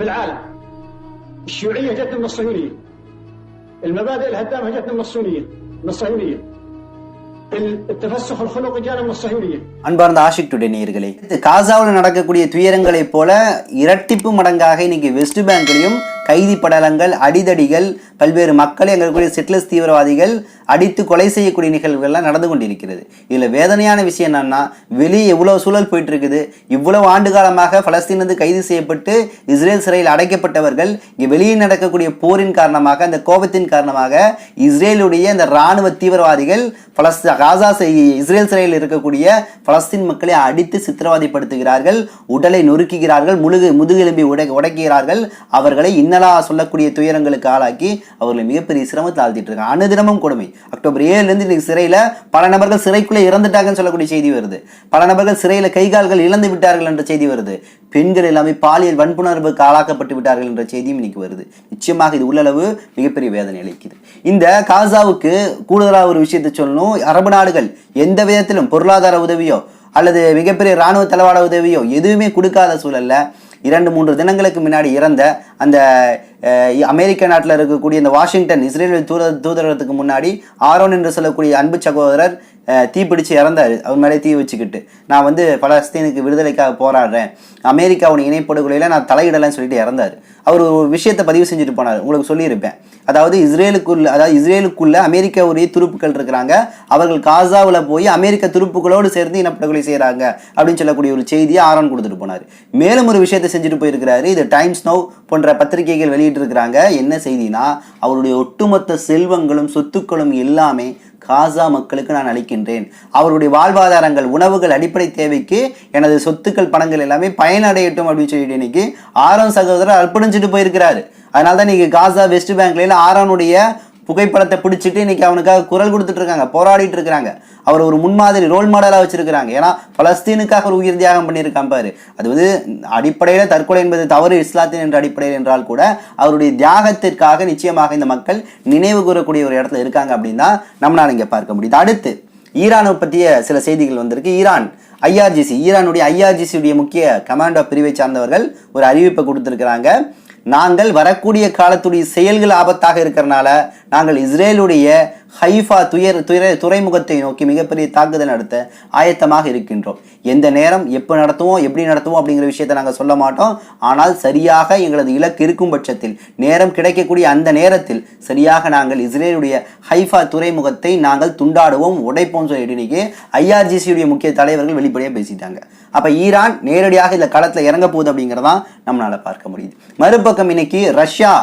في العالم الشيوعية جت من الصهيونية المبادئ الهدامة جت من الصهيونية من الصهيونية التفسخ الخلقي جانا من الصهيونية அன்பார்ந்த ஆஷிக் டுடே நேயர்களே இது காசாவில் நடக்கக்கூடிய துயரங்களைப் போல இரட்டிப்பு மடங்காக இன்னைக்கு வெஸ்ட் பேங்க்லையும் கைதி படலங்கள் அடிதடிகள் பல்வேறு மக்களை அங்கே இருக்கக்கூடிய தீவிரவாதிகள் அடித்து கொலை செய்யக்கூடிய நிகழ்வுகள்லாம் நடந்து கொண்டிருக்கிறது. இதில் வேதனையான விஷயம் என்னன்னா வெளியே எவ்வளோ சூழல் போயிட்டு இருக்குது இவ்வளவு ஆண்டு காலமாக பலஸ்தீனந்து கைது செய்யப்பட்டு இஸ்ரேல் சிறையில் அடைக்கப்பட்டவர்கள் இங்கே வெளியே நடக்கக்கூடிய போரின் காரணமாக அந்த கோபத்தின் காரணமாக இஸ்ரேலுடைய அந்த இராணுவ தீவிரவாதிகள் பலஸ் காசா செய்- இஸ்ரேல் சிறையில் இருக்கக்கூடிய பலஸ்தீன் மக்களை அடித்து சித்திரவாதிப்படுத்துகிறார்கள் உடலை நொறுக்குகிறார்கள் முழுகு முதுகெலும்பி உடை உடைக்கிறார்கள். அவர்களை இன்னலா சொல்லக்கூடிய துயரங்களுக்கு ஆளாக்கி அவர்களை மிகப்பெரிய சிரமத்தில் ஆழ்த்திட்டு இருக்காங்க அனுதினமும் கொடுமை. அக்டோபர் ஏழுலேருந்து இன்னைக்கு சிறையில் பல நபர்கள் சிறைக்குள்ளே இறந்துட்டாங்கன்னு சொல்லக்கூடிய செய்தி வருது. பல நபர்கள் சிறையில் கை கால்கள் இழந்து விட்டார்கள் என்ற செய்தி வருது. பெண்கள் எல்லாமே பாலியல் வன்புணர்வுக்கு ஆளாக்கப்பட்டு விட்டார்கள் என்ற செய்தியும் இன்னைக்கு வருது. நிச்சயமாக இது உள்ளளவு மிகப்பெரிய வேதனை அளிக்குது. இந்த காசாவுக்கு கூடுதலாக ஒரு விஷயத்தை சொல்லணும். அரபு நாடுகள் எந்த விதத்திலும் பொருளாதார உதவியோ அல்லது மிகப்பெரிய இராணுவ தளவாட உதவியோ எதுவுமே கொடுக்காத சூழல்ல இரண்டு மூன்று தினங்களுக்கு முன்னாடி இறந்த அந்த அமெரிக்க நாட்டில் இருக்கக்கூடிய இந்த வாஷிங்டன் இஸ்ரேல் தூத தூதரகத்துக்கு முன்னாடி ஆரோன் என்று சொல்லக்கூடிய அன்பு சகோதரர் தீப்பிடிச்சு இறந்தாரு. அவர் மேலே தீ வச்சுக்கிட்டு நான் வந்து பலஸ்தீனுக்கு விடுதலைக்காக போராடுறேன். அமெரிக்காவுடைய இணைப்படுகொலையில் நான் தலையிடலைன்னு சொல்லிட்டு இறந்தார். அவர் ஒரு விஷயத்தை பதிவு செஞ்சுட்டு போனார். உங்களுக்கு சொல்லியிருப்பேன். அதாவது இஸ்ரேலுக்குள்ள அதாவது இஸ்ரேலுக்குள்ள அமெரிக்காவுடைய துருப்புக்கள் இருக்கிறாங்க. அவர்கள் காசாவில் போய் அமெரிக்க துருப்புகளோடு சேர்ந்து இனப்படுகொலை செய்கிறாங்க அப்படின்னு சொல்லக்கூடிய ஒரு செய்தியை ஆரோன் கொடுத்துட்டு போனார். மேலும் ஒரு விஷயத்தை செஞ்சுட்டு போயிருக்கிறாரு. இது டைம்ஸ் நோ போன்ற பத்திரிகைகள் வெளியிட்டிருக்கிறாங்க என்ன செய்தினா அவருடைய ஒட்டுமொத்த செல்வங்களும் சொத்துக்களும் எல்லாமே காசா மக்களுக்கு நான் அளிக்கின்றேன். அவருடைய வாழ்வாதாரங்கள் உணவுகள் அடிப்படை தேவைக்கு எனது சொத்துக்கள் பணங்கள் எல்லாமே பயனடையட்டும் அப்படின்னு சொல்லிட்டு இன்னைக்கு ஆரம் சகோதரர் அர்ப்பணிச்சுட்டு போயிருக்கிறாரு. அதனால தான் இன்னைக்கு காசா வெஸ்ட் பேங்க்ல ஆரோனுடைய புகைப்படத்தை பிடிச்சிட்டு இன்றைக்கி அவனுக்காக குரல் கொடுத்துட்டு இருக்காங்க போராடிட்டு இருக்கிறாங்க அவர் ஒரு முன்மாதிரி ரோல் மாடலாக வச்சிருக்கிறாங்க. ஏன்னா பலஸ்தீனுக்காக ஒரு உயிர் தியாகம் பண்ணியிருக்கான் பாரு. அது வந்து அடிப்படையில் தற்கொலை என்பது தவறு இஸ்லாத்தின் என்ற அடிப்படையில் என்றால் கூட அவருடைய தியாகத்திற்காக நிச்சயமாக இந்த மக்கள் நினைவு கூறக்கூடிய ஒரு இடத்துல இருக்காங்க அப்படின்னா நம்மளால் இங்கே பார்க்க முடியுது. அடுத்து ஈரானை பற்றிய சில செய்திகள் வந்திருக்கு. ஈரான் ஐஆர்ஜிசி ஈரானுடைய ஐஆர்ஜிசியுடைய முக்கிய கமாண்டோ பிரிவை சார்ந்தவர்கள் ஒரு அறிவிப்பை கொடுத்துருக்கிறாங்க. நாங்கள் வரக்கூடிய காலத்துடைய செயல்கள் ஆபத்தாக இருக்கிறனால நாங்கள் இஸ்ரேலுடைய ஹைஃபா துயர் துறை துறைமுகத்தை நோக்கி மிகப்பெரிய தாக்குதல் நடத்த ஆயத்தமாக இருக்கின்றோம். எந்த நேரம் எப்போ நடத்துவோம் எப்படி நடத்துவோம் அப்படிங்கிற விஷயத்தை நாங்கள் சொல்ல மாட்டோம். ஆனால் சரியாக எங்களது இலக்கு இருக்கும் பட்சத்தில் நேரம் கிடைக்கக்கூடிய அந்த நேரத்தில் சரியாக நாங்கள் இஸ்ரேலுடைய ஹைஃபா துறைமுகத்தை நாங்கள் துண்டாடுவோம் உடைப்போம் சொல்லி இன்னைக்கு ஐஆர்ஜிசியுடைய முக்கிய தலைவர்கள் வெளிப்படையாக பேசிட்டாங்க. அப்போ ஈரான் நேரடியாக இந்த களத்தில் இறங்க போகுது அப்படிங்கிறதான் நம்மளால் பார்க்க முடியுது. மறுபக்கம் இன்னைக்கு ரஷ்யா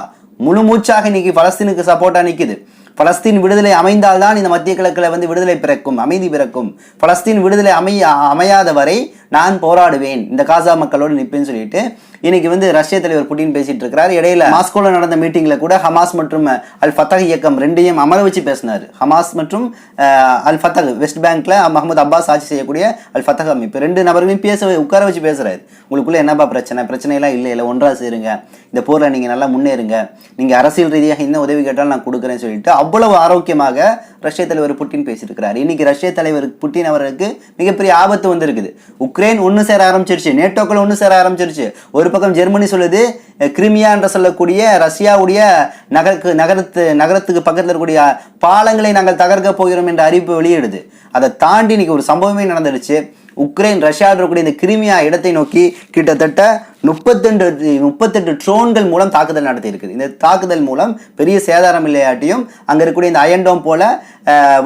முழு மூச்சாக இன்னைக்கு பலஸ்தீனுக்கு சப்போர்ட்டாக நிற்கிது பலஸ்தீன் விடுதலை அமைந்தால்தான் இந்த மத்திய கிழக்கில் வந்து விடுதலை பிறக்கும் அமைதி பிறக்கும். பலஸ்தீன் விடுதலை அமைய அமையாத வரை நான் போராடுவேன் இந்த காசா மக்களோடு நிற்பேன்னு சொல்லிட்டு இன்னைக்கு வந்து ரஷ்ய தலைவர் புட்டின் பேசிட்டு இருக்கிறார். இடையில மாஸ்கோல நடந்த மீட்டிங்ல கூட ஹமாஸ் மற்றும் அல் ஃபத்தக் இயக்கம் ரெண்டையும் அமர வச்சு பேசினார். ஹமாஸ் மற்றும் அல் ஃபத்தக் வெஸ்ட் பேங்க்ல மஹமது அப்பாஸ் ஆட்சி செய்யக்கூடிய அல் ஃபத்தக் அமைப்பு. ரெண்டு நபர்களையும் பேச உட்கார வச்சு பேசுறாரு. உங்களுக்குள்ள என்னப்பா பிரச்சனை? பிரச்சனை எல்லாம் இல்லை இல்லை ஒன்றா சேருங்க. இந்த போர்ல நீங்க நல்லா முன்னேறுங்க. நீங்க அரசியல் ரீதியாக என்ன உதவி கேட்டாலும் நான் கொடுக்குறேன்னு சொல்லிட்டு அவ்வளவு ஆரோக்கியமாக ரஷ்ய தலைவர் புட்டின் பேசியிருக்கிறார் இன்னைக்கு ரஷ்ய தலைவர் புட்டின் அவருக்கு மிகப்பெரிய ஆபத்து வந்திருக்குது. உக்ரைன் ஒன்று சேர ஆரம்பிச்சிருச்சு நேட்டோக்கள் ஒன்று சேர ஆரம்பிச்சிருச்சு. ஒரு பக்கம் ஜெர்மனி சொல்லுது அஹ், கிரிமியா என்று சொல்லக்கூடிய ரஷ்யாவுடைய நகருக்கு நகரத்து நகரத்துக்கு பக்கத்தில் இருக்கக்கூடிய பாலங்களை நாங்கள் தகர்க்க போகிறோம் என்ற அறிவிப்பு வெளியிடுது. அதை தாண்டி இன்னைக்கு ஒரு சம்பவமே நடந்துருச்சு உக்ரைன் ரஷ்யா இருக்கக்கூடிய இந்த கிரிமியா இடத்தை நோக்கி கிட்டத்தட்ட முப்பத்தெண்டு முப்பத்தெட்டு ட்ரோன்கள் மூலம் தாக்குதல் நடத்தி இருக்குது இந்த தாக்குதல் மூலம் பெரிய சேதாரம் இல்லையாட்டியும் அங்க இருக்கக்கூடிய இந்த அயன்டோம் போல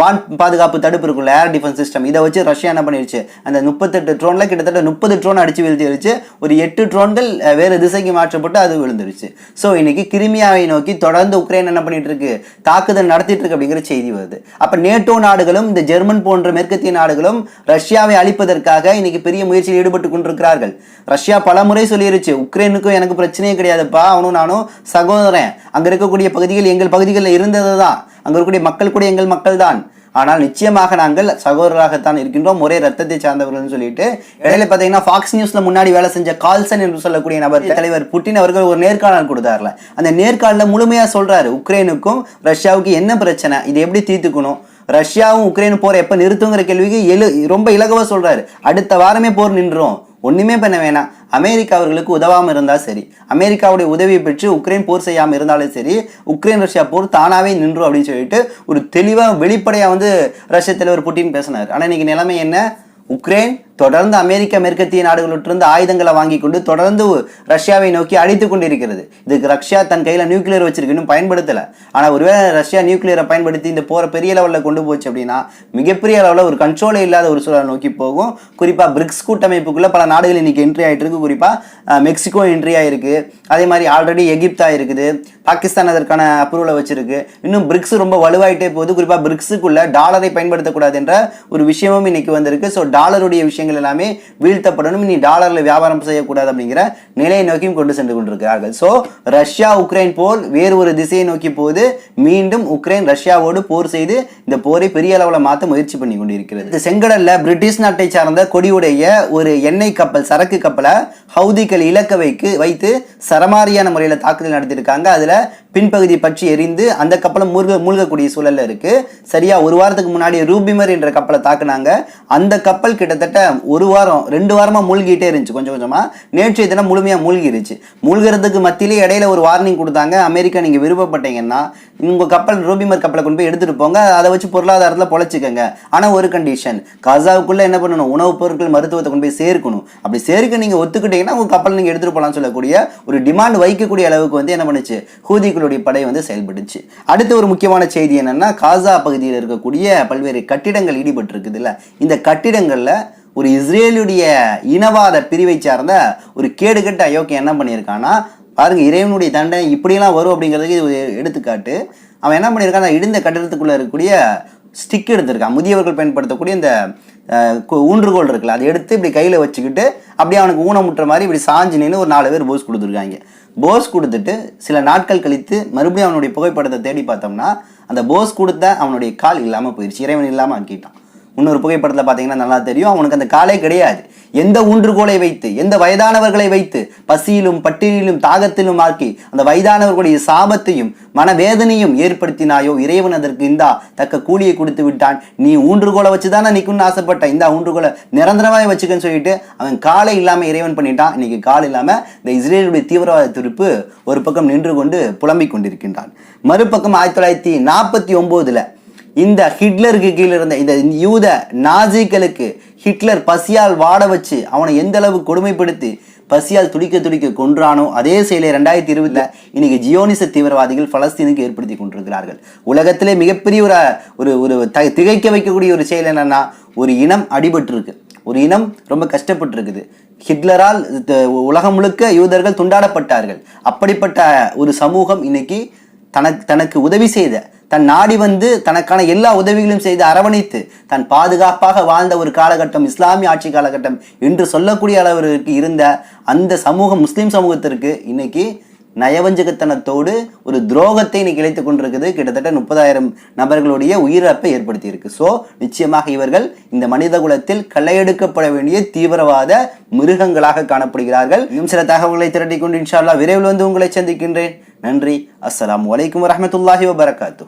வான் பாதுகாப்பு தடுப்பு இருக்குல்ல ஏர் டிஃபென்ஸ் சிஸ்டம் இதை வச்சு ரஷ்யா என்ன பண்ணிருச்சு? அந்த முப்பத்தெட்டு ட்ரோன்ல கிட்டத்தட்ட முப்பது ட்ரோன் அடிச்சு வீழ்த்திருச்சு. ஒரு எட்டு ட்ரோன்கள் வேறு திசைக்கு மாற்றப்பட்டு அது விழுந்துருச்சு. ஸோ இன்னைக்கு கிரிமியாவை நோக்கி தொடர்ந்து உக்ரைன் என்ன பண்ணிட்டு இருக்கு தாக்குதல் நடத்திட்டு இருக்கு அப்படிங்கிற செய்தி வருது. அப்போ நேட்டோ நாடுகளும் இந்த ஜெர்மன் போன்ற மேற்கத்திய நாடுகளும் ரஷ்யாவை அழிப்பதற்கு அழிப்பதற்காக இன்னைக்கு பெரிய முயற்சியில் ஈடுபட்டு கொண்டிருக்கிறார்கள். ரஷ்யா பல முறை சொல்லிருச்சு உக்ரைனுக்கும் எனக்கு பிரச்சனையே கிடையாதுப்பா அவனும் நானும் சகோதரன். அங்க இருக்கக்கூடிய பகுதிகள் எங்கள் பகுதிகளில் இருந்தது தான் அங்க இருக்கக்கூடிய மக்கள் கூட எங்கள் மக்கள் தான் ஆனால் நிச்சயமாக நாங்கள் சகோதரராகத்தான் இருக்கின்றோம். ஒரே ரத்தத்தை சார்ந்தவர்கள்னு சொல்லிட்டு இடையில பார்த்தீங்கன்னா ஃபாக்ஸ் நியூஸ்ல முன்னாடி வேலை செஞ்ச கால்சன் என்று சொல்லக்கூடிய நபர் தலைவர் புட்டின் அவர்கள் ஒரு நேர்காணல் கொடுத்தார்ல. அந்த நேர்காணல முழுமையா சொல்றாரு உக்ரைனுக்கும் ரஷ்யாவுக்கும் என்ன பிரச்சனை? இதை எப்படி தீர்த்துக்கணும்? ரஷ்யாவும் உக்ரைன் போர் எப்போ நிறுத்துங்கிற கேள்விக்கு எழு ரொம்ப இலகுவாக சொல்கிறாரு அடுத்த வாரமே போர் நின்றோம் ஒன்றுமே பண்ண வேணாம். அமெரிக்கா அவர்களுக்கு உதவாமல் இருந்தால் சரி. அமெரிக்காவுடைய உதவியை பெற்று உக்ரைன் போர் செய்யாமல் இருந்தாலும் சரி உக்ரைன் ரஷ்யா போர் தானாகவே நின்றும் அப்படின்னு சொல்லிட்டு ஒரு தெளிவாக வெளிப்படையாக வந்து ரஷ்ய தலைவர் புட்டின் பேசினார். ஆனால் இன்றைக்கி நிலைமை என்ன? உக்ரைன் தொடர்ந்து அமெரிக்க மேற்கத்திய நாடுகளிலிருந்து ஆயுதங்களை வாங்கி கொண்டு தொடர்ந்து ரஷ்யாவை நோக்கி அழித்து கொண்டிருக்கிறது. இதுக்கு ரஷ்யா தன் கையில் நியூக்ளியர் வச்சிருக்கு இன்னும் பயன்படுத்தல. ஆனா ஒருவேளை ரஷ்யா நியூக்ளியரை பயன்படுத்தி இந்த போகிற பெரிய லெவலில் கொண்டு போச்சு அப்படின்னா மிகப்பெரிய அளவில் ஒரு கண்ட்ரோலே இல்லாத ஒரு சூழலை நோக்கி போகும். குறிப்பா பிரிக்ஸ் கூட்டமைப்புக்குள்ள பல நாடுகள் இன்னைக்கு என்ட்ரி ஆயிட்டு இருக்கு குறிப்பா மெக்சிகோ என்ட்ரி ஆயிருக்கு. அதே மாதிரி ஆல்ரெடி எகிப்தாக இருக்குது பாகிஸ்தான் அதற்கான அப்ரூவலை வச்சிருக்கு. இன்னும் பிரிக்ஸ் ரொம்ப வலுவாயிட்டே போகுது. குறிப்பா பிரிக்ஸுக்குள்ளே டாலரை பயன்படுத்தக்கூடாது என்ற ஒரு விஷயமும் இன்னைக்கு வந்திருக்கு. ஸோ டாலருடைய விஷயங்கள் எல்லாமே வீழ்த்தப்படணும். இனி டாலரில் வியாபாரம் செய்யக்கூடாது அப்படிங்கிற நிலையை நோக்கியும் கொண்டு சென்று கொண்டிருக்கிறார்கள். ஸோ ரஷ்யா உக்ரைன் போர் வேறு ஒரு திசையை நோக்கி போது மீண்டும் உக்ரைன் ரஷ்யாவோடு போர் செய்து இந்த போரை பெரிய அளவில் மாற்ற முயற்சி பண்ணி கொண்டிருக்கிறது. இந்த செங்கடல்ல பிரிட்டிஷ் நாட்டை சார்ந்த கொடியுடைய ஒரு எண்ணெய் கப்பல் சரக்கு கப்பலை ஹவுதிகள் இலக்க வைக்கு வைத்து சரமாரியான முறையில் தாக்குதல் நடத்தியிருக்காங்க. அதில் பின்பகுதி பற்றி எரிந்து அந்த கப்பலை மூழ்க மூழ்கக்கூடிய சூழல்ல இருக்கு. சரியா ஒரு வாரத்துக்கு முன்னாடி ரூபிமர் என்ற கப்பலை தாக்குனாங்க. அந்த கப்பல் கிட்டத்தட்ட ஒரு வாரம் ரெண்டு வாரமாக மூழ்கிட்டே இருந்துச்சு கொஞ்சம் கொஞ்சமாக நேற்றைய தினம் முழுமையாக மூழ்கிருச்சு. மூழ்கிறதுக்கு மத்தியிலே இடையில ஒரு வார்னிங் கொடுத்தாங்க. அமெரிக்கா நீங்க விருப்பப்பட்டீங்கன்னா உங்க கப்பல் ரூபிமர் கப்பலை கொண்டு போய் எடுத்துட்டு போங்க. அதை வச்சு பொருளாதாரத்தில் பொழைச்சிக்கங்க. ஆனா ஒரு கண்டிஷன் காசாவுக்குள்ள என்ன பண்ணணும்? உணவுப் பொருட்கள் மருத்துவத்தை கொண்டு போய் சேர்க்கணும். அப்படி சேர்க்க நீங்க ஒத்துக்கிட்டீங்கன்னா உங்கள் கப்பல் நீங்கள் எடுத்துகிட்டு போகலாம்னு சொல்லக்கூடிய ஒரு டிமாண்ட் வைக்கக்கூடிய அளவுக்கு வந்து என்ன பண்ணுச்சு? ஹூதிகளுடைய படை வந்து செயல்பட்டுச்சு. அடுத்த ஒரு முக்கியமான செய்தி என்னன்னா காசா பகுதியில் இருக்கக்கூடிய பல்வேறு கட்டிடங்கள் ஈடுபட்டு இருக்குதுல்ல இந்த கட்டிடங்களில் ஒரு இஸ்ரேலுடைய இனவாத பிரிவை சார்ந்த ஒரு கேடுகட்ட அயோக்கியம் என்ன பண்ணியிருக்கான்னா பாருங்க இறைவனுடைய தண்டனை இப்படியெல்லாம் வரும் அப்படிங்கிறதுக்கு இது ஒரு எடுத்துக்காட்டு. அவன் என்ன பண்ணியிருக்கான் இடிந்த கட்டிடத்துக்குள்ளே இருக்கக்கூடிய ஸ்டிக் எடுத்திருக்கான். முதியவர்கள் பயன்படுத்தக்கூடிய இந்த ஊன்றுகோல் இருக்குல்ல அதை எடுத்து இப்படி கையில் வச்சுக்கிட்டு அப்படியே அவனுக்கு ஊனமுட்டுற மாதிரி இப்படி சாஞ்சு நின்று ஒரு நாலு பேர் போஸ் கொடுத்துருக்காங்க. போஸ் கொடுத்துட்டு சில நாட்கள் கழித்து மறுபடியும் அவனுடைய புகைப்படத்தை தேடி பார்த்தோம்னா அந்த போஸ் கொடுத்த அவனுடைய கால் இல்லாமல் போயிடுச்சு இறைவன் இல்லாமல் ஆக்கிட்டான். இன்னொரு புகைப்படத்தில் பார்த்தீங்கன்னா நல்லா தெரியும். அவனுக்கு அந்த காலே கிடையாது. எந்த ஊன்றுகோலை வைத்து எந்த வயதானவர்களை வைத்து பசியிலும் பட்டினியிலும் தாகத்திலும் ஆக்கி அந்த வயதானவர்களுடைய சாபத்தையும் மனவேதனையும் ஏற்படுத்தினாயோ இறைவன் அதற்கு இந்தா தக்க கூலியை கொடுத்து விட்டான். நீ ஊன்றுகோலை வச்சு தானே நிற்கும்னு ஆசைப்பட்ட. இந்த ஊன்றுகோலை நிரந்தரமாக வச்சுக்கன்னு சொல்லிட்டு அவன் காலை இல்லாமல் இறைவன் பண்ணிட்டான். இன்னைக்கு கால் இல்லாமல் இந்த இஸ்ரேலுடைய தீவிரவாத துருப்பு ஒரு பக்கம் நின்று கொண்டு புலம்பிக் கொண்டிருக்கின்றான். மறுபக்கம் ஆயிரத்தி தொள்ளாயிரத்தி நாற்பத்தி ஒம்போதில் இந்த ஹிட்லருக்கு கீழே இருந்த இந்த யூத நாஜிக்களுக்கு ஹிட்லர் பசியால் வாட வச்சு அவனை எந்த அளவு கொடுமைப்படுத்தி பசியால் துடிக்க துடிக்க கொன்றானோ அதே செயலை ரெண்டாயிரத்தி இருபதுல இன்னைக்கு ஜியோனிச தீவிரவாதிகள் பலஸ்தீனுக்கு ஏற்படுத்தி கொண்டிருக்கிறார்கள். உலகத்திலே மிகப்பெரிய ஒரு ஒரு ஒரு த- திகைக்க வைக்கக்கூடிய ஒரு செயல் என்னன்னா ஒரு இனம் அடிபட்டிருக்கு. ஒரு இனம் ரொம்ப கஷ்டப்பட்டிருக்குது. ஹிட்லரால் த- உலகம் முழுக்க யூதர்கள் துண்டாடப்பட்டார்கள். அப்படிப்பட்ட ஒரு சமூகம் இன்னைக்கு தனக்கு தனக்கு உதவி செய்த தன் நாடி வந்து தனக்கான எல்லா உதவிகளையும் செய்து அரவணைத்து தன் பாதுகாப்பாக வாழ்ந்த ஒரு காலகட்டம் இஸ்லாமிய ஆட்சி காலகட்டம் என்று சொல்லக்கூடிய அளவிற்கு இருந்த அந்த சமூகம் முஸ்லீம் சமூகத்திற்கு இன்னைக்கு நயவஞ்சகத்தனத்தோடு ஒரு துரோகத்தை இன்னைக்கு இழைத்து கொண்டிருக்குது. கிட்டத்தட்ட முப்பதாயிரம் நபர்களுடைய உயிரிழப்பை ஏற்படுத்தியிருக்கு. ஸோ நிச்சயமாக இவர்கள் இந்த மனித குலத்தில் களையெடுக்கப்பட வேண்டிய தீவிரவாத மிருகங்களாக காணப்படுகிறார்கள். இன்னும் சில தகவல்களை திரட்டி கொண்டு இன்ஷா அல்லாஹ் விரைவில் வந்து உங்களை சந்திக்கின்றேன். நன்றி. அஸ்லாம் வலைக்கம் வரமத்துல்லாஹி வபரகாத்து